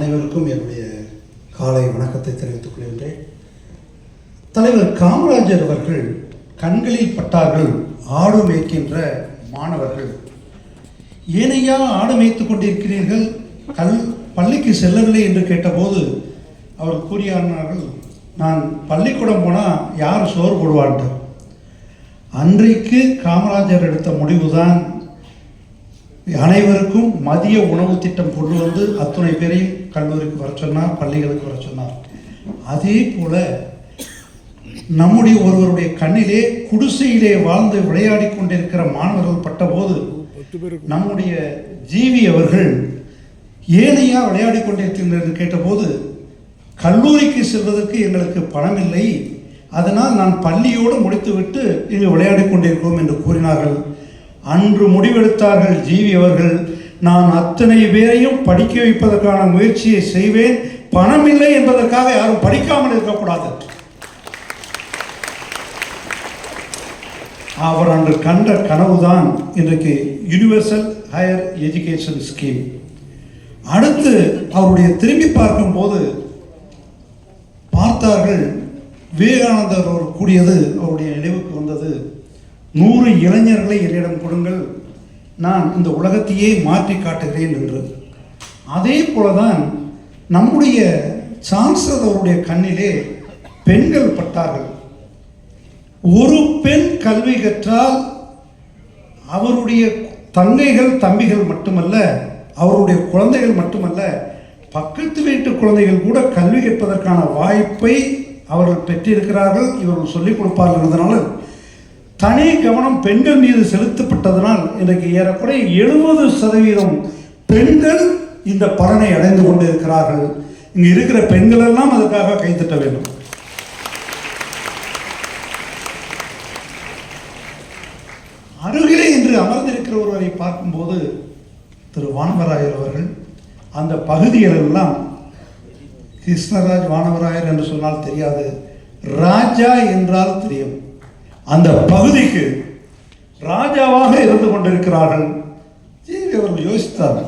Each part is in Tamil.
அனைவருக்கும் என்னுடைய காலை வணக்கத்தை தெரிவித்துக் கொள்கின்றேன். தலைவர் காமராஜர் அவர்கள் கண்களில் பட்டார்கள் ஆடு மேய்க்கின்ற மாணவர்கள். ஏனையா ஆடு மேய்த்து கொண்டிருக்கிறீர்கள்? கல் பள்ளிக்கு செல்லவில்லை என்று கேட்டபோது அவர் கூறியானார்கள் நான் பள்ளிக்கூடம் போனால் யார் சோறு போடுவான்ட்டு? அன்றைக்கு காமராஜர் எடுத்த முடிவுதான் அனைவருக்கும் மதிய உணவு திட்டம் கொண்டு வந்து அத்துணை பேரையும் கல்லூரிக்கு வர சொன்னார் பள்ளிகளுக்கு வர சொன்னார் அதே போல நம்முடைய ஒருவருடைய கண்ணிலே குடிசையிலே வாழ்ந்து விளையாடி கொண்டிருக்கிற மாணவர்கள் பட்டபோது நம்முடைய ஜீவி அவர்கள் ஏனையா விளையாடி கொண்டிருக்கின்றனர் கேட்டபோது கல்லூரிக்கு செல்வதற்கு எங்களுக்கு பணம் இல்லை அதனால் நான் பள்ளியோடு முடித்துவிட்டு இங்கு விளையாடி கொண்டிருக்கிறோம் என்று கூறினார்கள். அன்று முடிவெடுத்தார்கள் ஜீவி அவர்கள். நான் அத்தனை பேரையும் படிக்க வைப்பதற்கான முயற்சியை செய்வேன். பணம் இல்லை என்பதற்காக யாரும் படிக்காமல் இருக்கக்கூடாது. அவர் அன்று கண்ட கனவுதான் இன்றைக்கு யூனிவர்சல் ஹையர் எஜுகேஷன் ஸ்கீம் அடுத்து அவருடைய திரும்பி பார்க்கும்போது பார்த்தார்கள் விவேகானந்தர் கூடியது அவருடைய நினைவுக்கு வந்தது நூறு இளைஞர்களை என்னிடம் கொடுங்கள் நான் இந்த உலகத்தையே மாற்றி காட்டுகிறேன் என்று. அதே போலதான் நம்முடைய சான்சலர் அவருடைய கண்ணிலே பெண்கள் பட்டார்கள். ஒரு பெண் கல்வி கற்றால் அவருடைய தங்கைகள் தம்பிகள் மட்டுமல்ல அவருடைய குழந்தைகள் மட்டுமல்ல பக்கத்து வீட்டு குழந்தைகள் கூட கல்வி கற்பதற்கான வாய்ப்பை அவர்கள் பெற்றிருக்கிறார்கள் இவர்கள் சொல்லிக் கொடுப்பார்கள் என்பதனால தனி கவனம் பெண்கள் மீது செலுத்தப்பட்டதனால் இன்றைக்கு ஏறக்குறைய எழுபது சதவீதம் பெண்கள் இந்த பலனை அடைந்து கொண்டிருக்கிறார்கள். இங்கு இருக்கிற பெண்கள் எல்லாம் அதற்காக கைத்தட்ட வேண்டும். அருகிலே இன்று அமர்ந்திருக்கிற ஒருவரை பார்க்கும்போது திரு வானவராயர் அவர்கள் அந்த பகுதிகளெல்லாம் கிருஷ்ணராஜ் வானவராயர் என்று சொன்னால் தெரியாது. ராஜா என்றால் தெரியும். அந்த பகுதிக்கு ராஜாவாக இருந்து கொண்டிருக்கிறார்கள். ஜீவி அவர்கள் யோசித்தார்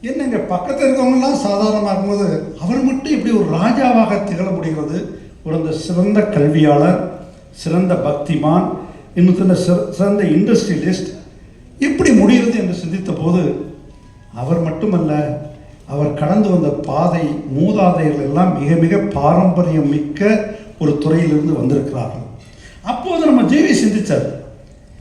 என்னங்க பக்கத்தில் இருக்கவங்கலாம் சாதாரணமாக இருக்கும்போது அவர் மட்டும் இப்படி ஒரு ராஜாவாக திகழ முடிகிறது? ஒரு அந்த சிறந்த கல்வியாளர் சிறந்த பக்திமான் இன்னும் சின்ன சிற- சிறந்த இண்டஸ்ட்ரியலிஸ்ட் எப்படி முடிகிறது என்று சிந்தித்த போது அவர் மட்டுமல்ல அவர் கடந்து வந்த பாதை மூதாதையர்கள் எல்லாம் மிக மிக பாரம்பரியம் மிக்க ஒரு துறையிலிருந்து வந்திருக்கிறார்கள். அப்போது நம்ம ஜேவி சிந்திச்சார்.